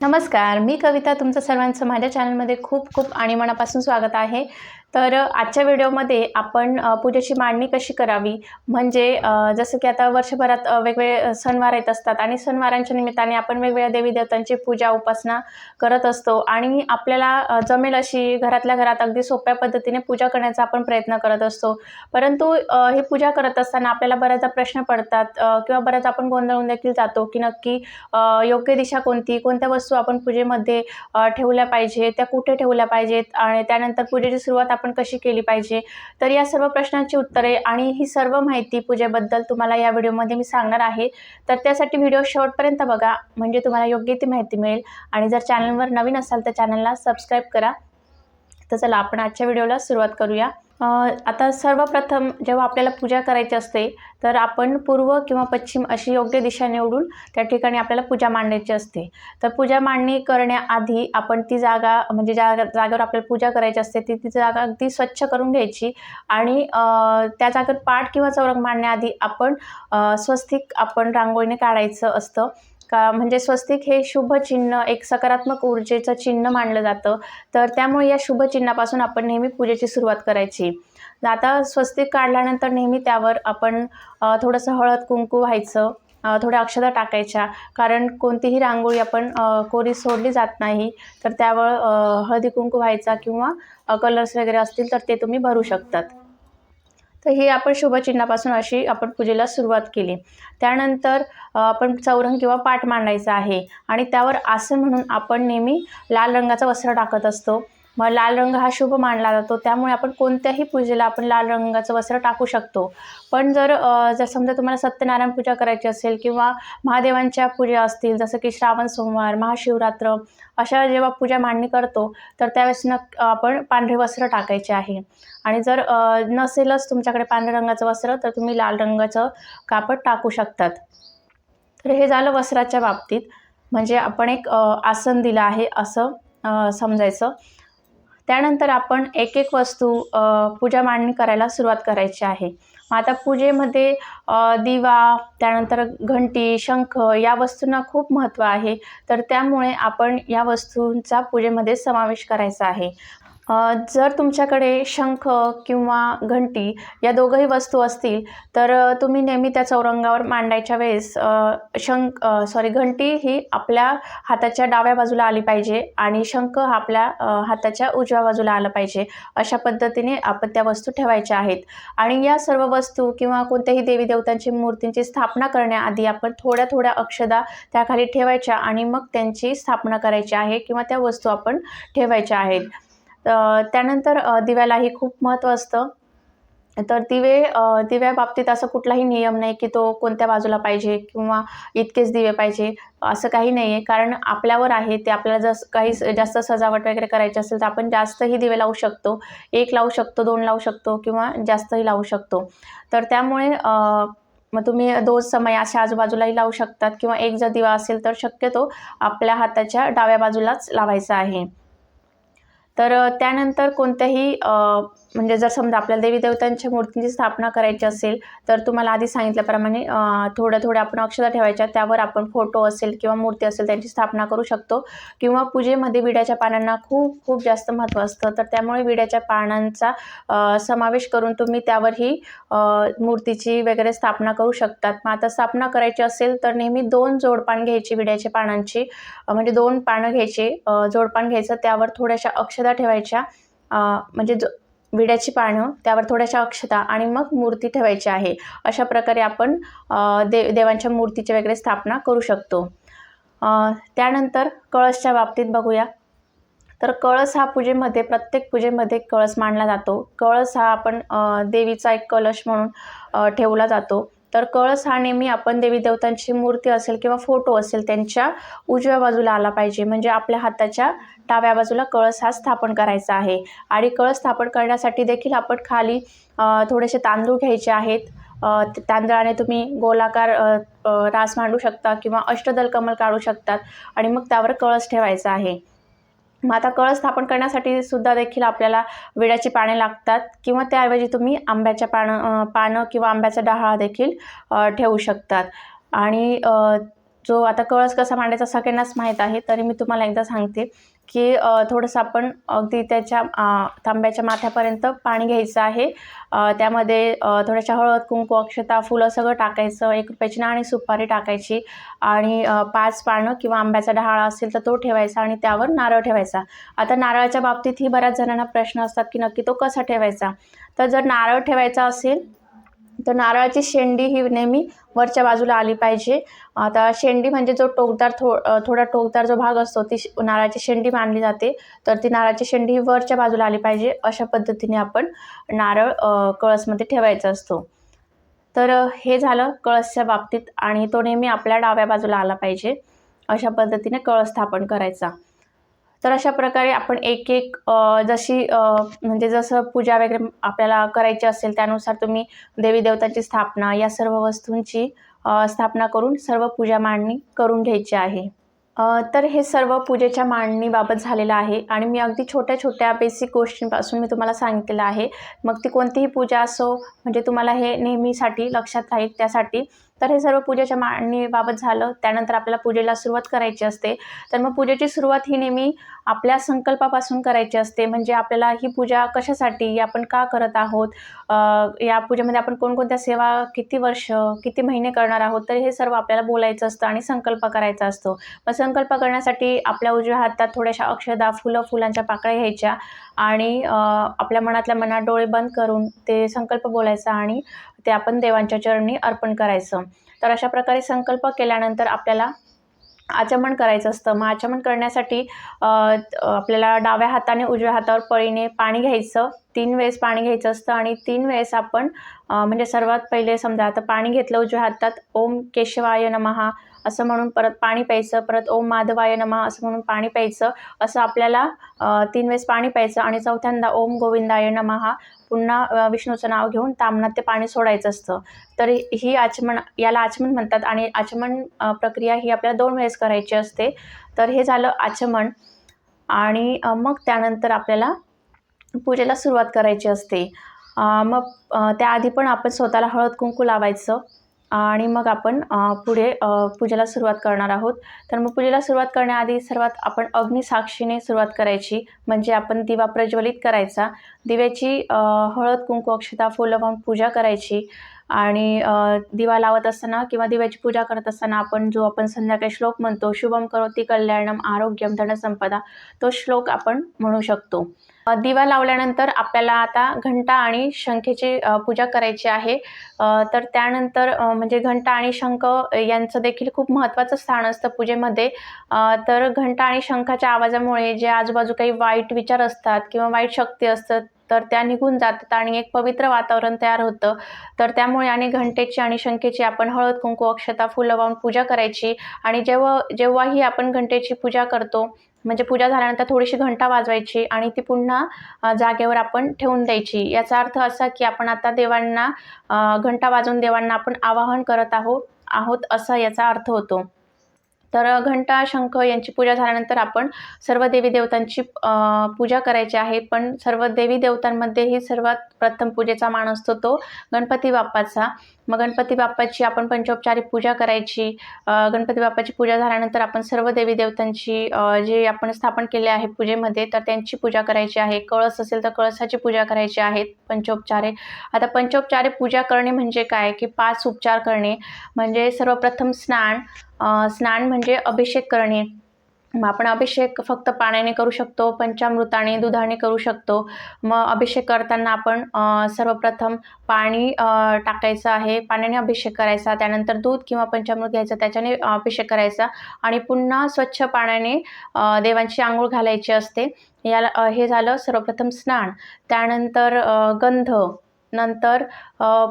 नमस्कार मी कविता तुमचं सर्वांचं माझ्या चॅनलमध्ये खूप खूप आणि मनापासून स्वागत आहे. तर आजच्या व्हिडिओमध्ये आपण पूजेची मांडणी कशी करावी? म्हणजे जसं की आता वर्षभरात वेगवेगळे सणवार येत असतात आणि सणवारांच्या निमित्ताने आपण वेगवेगळ्या देवी देवतांची पूजा उपासना करत असतो आणि आपल्याला जमेल अशी घरातल्या घरात अगदी सोप्या पद्धतीने पूजा करण्याचा आपण प्रयत्न करत असतो. परंतु ही पूजा करत असताना आपल्याला बऱ्याचदा प्रश्न पडतात किंवा बऱ्याच आपण गोंधळून देखील जातो की नक्की योग्य दिशा कोणती? कोणत्या वस्तू आपण पूजेमध्ये ठेवल्या पाहिजे त्या कुठे ठेवल्या पाहिजेत? आणि त्यानंतर पूजेची सुरुवात आपण कशी केली पाहिजे? तर या सर्व प्रश्नांची उत्तरे आणि ही सर्व माहिती पूजेबद्दल तुम्हाला या व्हिडिओमध्ये मी सांगणार आहे. तर त्यासाठी व्हिडिओ शेवटपर्यंत बघा. म्हणजे तुम्हाला योग्य ती माहिती मिळेल. आणि जर चॅनलवर नवीन असाल तर चॅनलला सबस्क्राईब करा. तर चला आपण आजच्या व्हिडिओला सुरुवात करूया. आता सर्वप्रथम जेव्हा आपल्याला पूजा करायची असते तर आपण पूर्व किंवा पश्चिम अशी योग्य दिशा निवडून त्या ठिकाणी आपल्याला पूजा मांडायची असते. तर पूजा मांडणी करण्याआधी आपण ती जागा म्हणजे ज्या जागेवर आपल्याला पूजा करायची असते ती ती जागा अगदी स्वच्छ करून घ्यायची आणि त्या जागेवर पाठ किंवा चौरंग मांडण्याआधी आपण स्वस्तिक आपण रांगोळीने काढायचं असतं. का? म्हणजे स्वस्तिक हे शुभ चिन्ह एक सकारात्मक ऊर्जेचं चिन्ह मानलं जातं. तर त्यामुळे या शुभ चिन्हापासून आपण नेहमी पूजेची सुरुवात करायची. आता स्वस्तिक काढल्यानंतर नेहमी त्यावर आपण थोडंसं हळद कुंकू व्हायचं थोड्या अक्षता टाकायच्या. कारण कोणतीही रांगोळी आपण कोरी सोडली जात नाही तर त्यावर हळदी कुंकू व्हायचा किंवा कलर्स वगैरे असतील तर ते तुम्ही भरू शकतात. तर हे आपण शुभचिन्हापासून अशी आपण पूजेला सुरुवात केली. त्यानंतर आपण चौरंग किंवा पाठ मांडायचा आहे. आणि त्यावर आसन म्हणून आपण नेहमी लाल रंगाचं वस्त्र टाकत असतो. मग लाल रंग हा शुभ मानला जातो. त्यामुळे आपण कोणत्याही पूजेला आपण लाल रंगाचं वस्त्र टाकू शकतो. पण जर जर समजा तुम्हाला सत्यनारायण पूजा करायची असेल किंवा महादेवांच्या पूजा असतील जसं की श्रावण सोमवार महाशिवरात्र अशा जेव्हा पूजा मांडणी करतो तर त्यावेळेस न आपण पांढरे वस्त्र टाकायचे आहे. आणि जर नसेलच तुमच्याकडे पांढऱ्या रंगाचं वस्त्र तर तुम्ही लाल रंगाचं कापड टाकू शकतात. तर हे झालं वस्त्राच्या बाबतीत. म्हणजे आपण एक आसन दिलं आहे असं समजायचं. त्यानंतर आपण एक एक वस्तू पूजा मांडणी करायला सुरुवात करायची आहे. मग आता पूजेमध्ये दिवा त्यानंतर घंटी शंख या वस्तूंना खूप महत्त्व आहे. तर त्यामुळे आपण या वस्तूंचा पूजेमध्ये समावेश करायचा आहे. जर तुमच्याकडे शंख किंवा घंटी या दोघंही वस्तू असतील तर तुम्ही नेहमी त्या चौरंगावर मांडायच्या वेळेस शंख सॉरी घंटी ही आपल्या हाताच्या डाव्या बाजूला आली पाहिजे आणि शंख हा आपल्या हाताच्या उजव्या बाजूला आला पाहिजे. अशा पद्धतीने आपण त्या वस्तू ठेवायच्या आहेत. आणि या सर्व वस्तू किंवा कोणत्याही देवी देवतांची मूर्तींची स्थापना करण्याआधी आपण थोड्या थोड्या अक्षदा त्याखाली ठेवायच्या आणि मग त्यांची स्थापना करायची आहे किंवा त्या वस्तू आपण ठेवायच्या आहेत. त्यानंतर दिव्यालाही खूप महत्त्व असतं. तर दिवे दिव्याबाबतीत असं कुठलाही नियम नाही की तो कोणत्या बाजूला पाहिजे किंवा इतकेच दिवे पाहिजे असं काही नाही आहे कारण आपल्यावर आहे ते आपल्याला जस काही जास्त सजावट वगैरे करायची असेल तर आपण जास्तही दिवे लावू शकतो. एक लावू शकतो दोन लावू शकतो किंवा जास्तही लावू शकतो. तर त्यामुळे मग तुम्ही दोन समय अशा आजूबाजूलाही लावू शकतात किंवा एक जर दिवा असेल तर शक्यतो आपल्या हाताच्या डाव्या बाजूलाच लावायचा आहे. तर त्यानंतर कोणत्याही म्हणजे जर समजा आपल्याला देवी देवतांच्या मूर्तींची स्थापना करायची असेल तर तुम्हाला आधी सांगितल्याप्रमाणे थोड्या थोड्या आपण अक्षता ठेवायच्या त्यावर आपण फोटो असेल किंवा मूर्ती असेल त्यांची स्थापना करू शकतो. किंवा पूजेमध्ये विड्याच्या पानांना खूप खूप जास्त महत्त्व असतं तर त्यामुळे विड्याच्या पानांचा समावेश करून तुम्ही त्यावरही मूर्तीची वगैरे स्थापना करू शकतात. मग आता स्थापना करायची असेल तर नेहमी दोन जोडपान घ्यायची विड्याच्या पानांची. म्हणजे दोन पानं घ्यायची जोडपान घ्यायचं त्यावर थोड्याशा अक्षता ठेवायच्या. म्हणजे जो विड्याची पानं त्यावर थोड्याशा अक्षता आणि मग मूर्ती ठेवायची आहे. अशा प्रकारे आपण दे देवांच्या मूर्तीची वगैरे स्थापना करू शकतो. त्यानंतर कळसच्या बाबतीत बघूया. तर कळस हा पूजेमध्ये प्रत्येक पूजेमध्ये कळस मांडला जातो. कळस हा आपण देवीचा एक कलश म्हणून ठेवला जातो. तर कळस हा नेहमी आपण देवी देवतांची मूर्ती असेल किंवा फोटो असेल त्यांच्या उजव्या बाजूला आला पाहिजे. म्हणजे आपल्या हाताच्या डाव्या बाजूला कळस हा स्थापन करायचा आहे. आणि कळस स्थापन करण्यासाठी देखील आपण खाली थोडेसे तांदूळ घ्यायचे आहेत. तांदळाने तुम्ही गोलाकार रास मांडू शकता किंवा अष्टदल कमल काढू शकतात. आणि मग त्यावर कळस ठेवायचा आहे. मग आता कळस स्थापन करण्यासाठी सुद्धा देखील आपल्याला विड्याची पाने लागतात किंवा त्याऐवजी तुम्ही आंब्याच्या पानं पानं किंवा आंब्याचा डहाळा देखील ठेवू शकतात. आणि जो आता कळस कसा मांडायचा सगळ्यांनाच माहीत आहे तरी मी तुम्हाला एकदा सांगते की थोडंसं आपण अगदी त्याच्या तांब्याच्या माथ्यापर्यंत पाणी घ्यायचं आहे. त्यामध्ये थोड्याशा हळद कुंकू अक्षता फुलं सगळं टाकायचं. एक रुपयाची नाणी सुपारी टाकायची आणि पाच पानं किंवा आंब्याचा डहाळा असेल तर तो ठेवायचा आणि त्यावर नारळ ठेवायचा. आता नारळाच्या बाबतीतही बऱ्याच जणांना प्रश्न असतात की नक्की तो कसा ठेवायचा? तर जर नारळ ठेवायचा असेल तर नारळाची शेंडी ही नेहमी वरच्या बाजूला आली पाहिजे. आता शेंडी म्हणजे जो टोकदार थो थोडा टोकदार जो भाग असतो ती नारळाची शेंडी मानली जाते. तर ती नारळाची शेंडी ही वरच्या बाजूला आली पाहिजे. अशा पद्धतीने आपण नारळ कळसमध्ये ठेवायचा असतो. तर हे झालं कळसच्या बाबतीत आणि तो नेहमी आपल्या डाव्या बाजूला आला पाहिजे. अशा पद्धतीने कळस स्थापन करायचा. तर अशा प्रकारे आपण एक एक जशी म्हणजे जसं पूजा वगैरे आपल्याला करायची असेल त्यानुसार तुम्ही देवी देवतांची स्थापना या सर्व वस्तूंची स्थापना करून सर्व पूजा मांडणी करून घ्यायची आहे. तर हे सर्व पूजेच्या मांडणीबाबत झालेलं आहे आणि मी अगदी छोट्या छोट्या बेसिक गोष्टींपासून मी तुम्हाला सांगितलेलं आहे. मग ती कोणतीही पूजा असो म्हणजे तुम्हाला हे नेहमीसाठी लक्षात राहील त्यासाठी तर हे सर्व पूजेच्या मांडणीबाबत झालं. त्यानंतर आपल्याला पूजेला सुरुवात करायची असते. तर मग पूजेची सुरुवात ही नेहमी आपल्या संकल्पापासून करायची असते. म्हणजे आपल्याला ही पूजा कशासाठी आपण का करत आहोत? या पूजेमध्ये आपण कोणकोणत्या सेवा किती वर्ष किती महिने करणार आहोत? तर हे सर्व आपल्याला बोलायचं असतं आणि संकल्प करायचा असतो. मग संकल्प करण्यासाठी आपल्या उजव्या हातात थोड्याशा अक्षदा फुलं फुलांच्या पाकळ्या घ्यायच्या आणि आपल्या मनातल्या मनात डोळे बंद करून ते संकल्प बोलायचा आणि ते आपण देवांच्या चरणी अर्पण करायचं. तर अशा प्रकारे संकल्प केल्यानंतर आपल्याला आचमन करायचं असतं. मग आचमन करण्यासाठी आपल्याला डाव्या हाताने उजव्या हातावर पळीने पाणी घ्यायचं. तीन वेळेस पाणी घ्यायचं असतं आणि तीन वेळेस आपण म्हणजे सर्वात पहिले समजा आता पाणी घेतलं उजव्या हातात ओम केशवाय नमहा असं म्हणून परत पाणी प्यायचं परत ओम माधवाय नमा असं म्हणून पाणी प्यायचं असं आपल्याला तीन वेळेस पाणी प्यायचं आणि चौथ्यांदा ओम गोविंदाय नमहा पुन्हा विष्णूचं नाव घेऊन तामनात ते पाणी सोडायचं असतं. तर ही आचमन याला आचमन म्हणतात आणि आचमन प्रक्रिया ही आपल्याला दोन वेळेस करायची असते. तर हे झालं आचमन आणि मग त्यानंतर आपल्याला पूजेला सुरुवात करायची असते. मग त्याआधी पण आपण स्वतःला हळद कुंकू लावायचं. आणि मग आपण पुढे पूजेला सुरुवात करणार आहोत. तर मग पूजेला सुरुवात करण्याआधी सर्वात आपण अग्निसाक्षीने सुरुवात करायची म्हणजे आपण दिवा प्रज्वलित करायचा. दिव्याची हळद कुंकू अक्षता फुलं वाहून पूजा करायची. आणि दिवा लावत असताना किंवा दिव्याची पूजा करत असताना आपण जो आपण संध्याकाळी श्लोक म्हणतो शुभम करोती कल्याणम आरोग्यम धनसंपदा तो श्लोक आपण म्हणू शकतो. दिवा लावल्यानंतर आपल्याला आता घंटा आणि शंखेची पूजा करायची आहे. तर त्यानंतर म्हणजे घंटा आणि शंख यांचं देखील खूप महत्त्वाचं स्थान असतं पूजेमध्ये. तर घंटा आणि शंखाच्या आवाजामुळे जे आजूबाजू काही वाईट विचार असतात किंवा वाईट शक्ती असतात तर त्या निघून जातात आणि एक पवित्र वातावरण तयार होतं. तर त्यामुळे आणि घंटेची आणि शंखेची आपण हळद कुंकू अक्षता फुलं वाहून पूजा करायची. आणि जेव्हा जेव्हाही आपण घंटेची पूजा करतो म्हणजे पूजा झाल्यानंतर थोडीशी घंटा वाजवायची आणि ती पुन्हा जागेवर आपण ठेवून द्यायची. याचा अर्थ असा की आपण आता देवांना घंटा वाजवून देवांना आपण आवाहन करत आहोत आहोत असा याचा अर्थ होतो. तर घंटा शंख यांची पूजा झाल्यानंतर आपण सर्व देवी देवतांची पूजा करायची आहे. पण सर्व देवी देवतांमध्येही सर्वात प्रथम पूजेचा मान असतो तो गणपती बाप्पाचा. मग गणपती बाप्पाची आपण पंचोपचारी पूजा करायची. गणपती बाप्पाची पूजा झाल्यानंतर आपण सर्व देवी देवतांची जे आपण स्थापन केले आहे पूजेमध्ये तर त्यांची पूजा करायची आहे. कळस असेल तर कळसाची पूजा करायची आहे पंचोपचारे. आता पंचोपचारे पूजा करणे म्हणजे काय? की पाच उपचार करणे. म्हणजे सर्वप्रथम स्नान स्नान म्हणजे अभिषेक करणे. मग आपण अभिषेक फक्त पाण्याने करू शकतो पंचामृताने दुधाने करू शकतो. मग अभिषेक करताना आपण सर्वप्रथम पाणी टाकायचं आहे. पाण्याने अभिषेक करायचा त्यानंतर दूध किंवा पंचामृत घ्यायचं त्याच्याने अभिषेक करायचा आणि पुन्हा स्वच्छ पाण्याने देवांची आंघोळ घालायची असते. याला हे झालं सर्वप्रथम स्नान. त्यानंतर गंध नंतर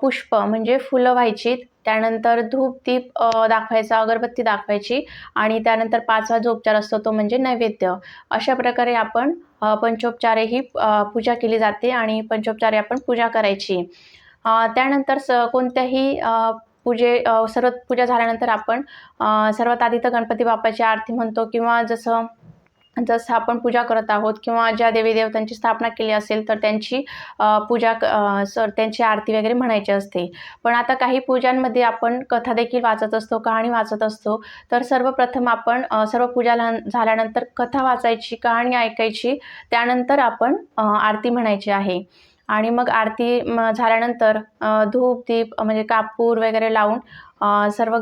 पुष्प म्हणजे फुलं व्हायची त्यानंतर धूप दीप दाखवायचा अगरबत्ती दाखवायची आणि त्यानंतर पाचवा जो उपचार असतो तो म्हणजे नैवेद्य. अशा प्रकारे आपण पंचोपचारे ही पूजा केली जाते आणि पंचोपचारे आपण पूजा करायची. त्यानंतर स कोणत्याही पूजे सर्व पूजा झाल्यानंतर आपण सर्वात आधी तर गणपती बाप्पाची आरती म्हणतो किंवा जसं जसं आपण पूजा करत आहोत किंवा ज्या देवी देवतांची स्थापना केली असेल तर त्यांची पूजा क- सर त्यांची आरती वगैरे म्हणायची असते. पण आता काही पूजांमध्ये आपण कथा देखील वाचत असतो कहाणी वाचत असतो तर सर्वप्रथम आपण सर्व पूजा झाल्यानंतर कथा वाचायची कहाणी ऐकायची त्यानंतर आपण आरती म्हणायची आहे. आणि मग आरती झाल्यानंतर धूप दीप म्हणजे कापूर वगैरे लावून सर्व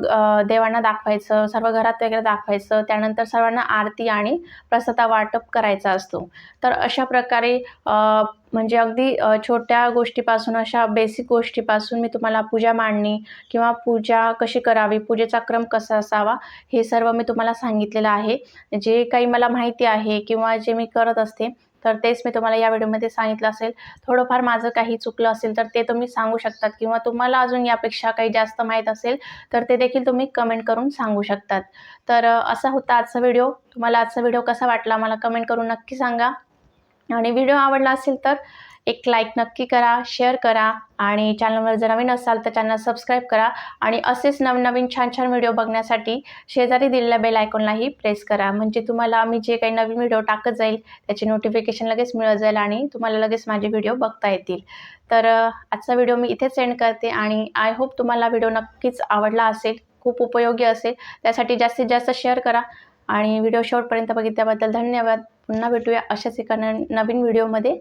देवांना दाखवायचं सर्व घरात वगैरे दाखवायचं त्यानंतर सर्वांना आरती आणि प्रसादा वाटप करायचा असतो. तर अशा प्रकारे म्हणजे अगदी छोट्या गोष्टीपासून अशा बेसिक गोष्टीपासून मी तुम्हाला पूजा मांडणी किंवा पूजा कशी करावी पूजेचा क्रम कसा असावा हे सर्व मी तुम्हाला सांगितलेलं आहे. जे काही मला माहिती आहे किंवा जे मी करत असते तर तेच मी तुम्हाला या व्हिडिओमध्ये सांगितलं असेल. थोडंफार माझं काही चुकलं असेल तर ते तुम्ही सांगू शकतात किंवा तुम्हाला अजून यापेक्षा काही जास्त माहीत असेल तर ते देखील तुम्ही कमेंट करून सांगू शकतात. तर असा होता आजचा व्हिडिओ. तुम्हाला आजचा व्हिडिओ कसा वाटला मला कमेंट करून नक्की सांगा. आणि व्हिडिओ आवडला असेल तर एक लाईक नक्की करा शेअर करा आणि चॅनलवर जर नवीन असाल तर चॅनल सबस्क्राईब करा आणि असेच नवनवीन छान छान व्हिडिओ बघण्यासाठी शेजारी दिलेल्या बेल आयकॉनलाही प्रेस करा. म्हणजे तुम्हाला मी जे काही नवीन व्हिडिओ टाकत जाईल त्याची नोटिफिकेशन लगेच मिळत जाईल आणि तुम्हाला लगेच माझे व्हिडिओ बघता येतील. तर आजचा व्हिडिओ मी इथेच एंड करते आणि आय होप तुम्हाला व्हिडिओ नक्कीच आवडला असेल खूप उपयोगी असेल त्यासाठी जास्तीत जास्त शेअर करा आणि व्हिडिओ शेवटपर्यंत बघितल्याबद्दल धन्यवाद. पुन्हा भेटूया अशाच एका नवीन व्हिडिओमध्ये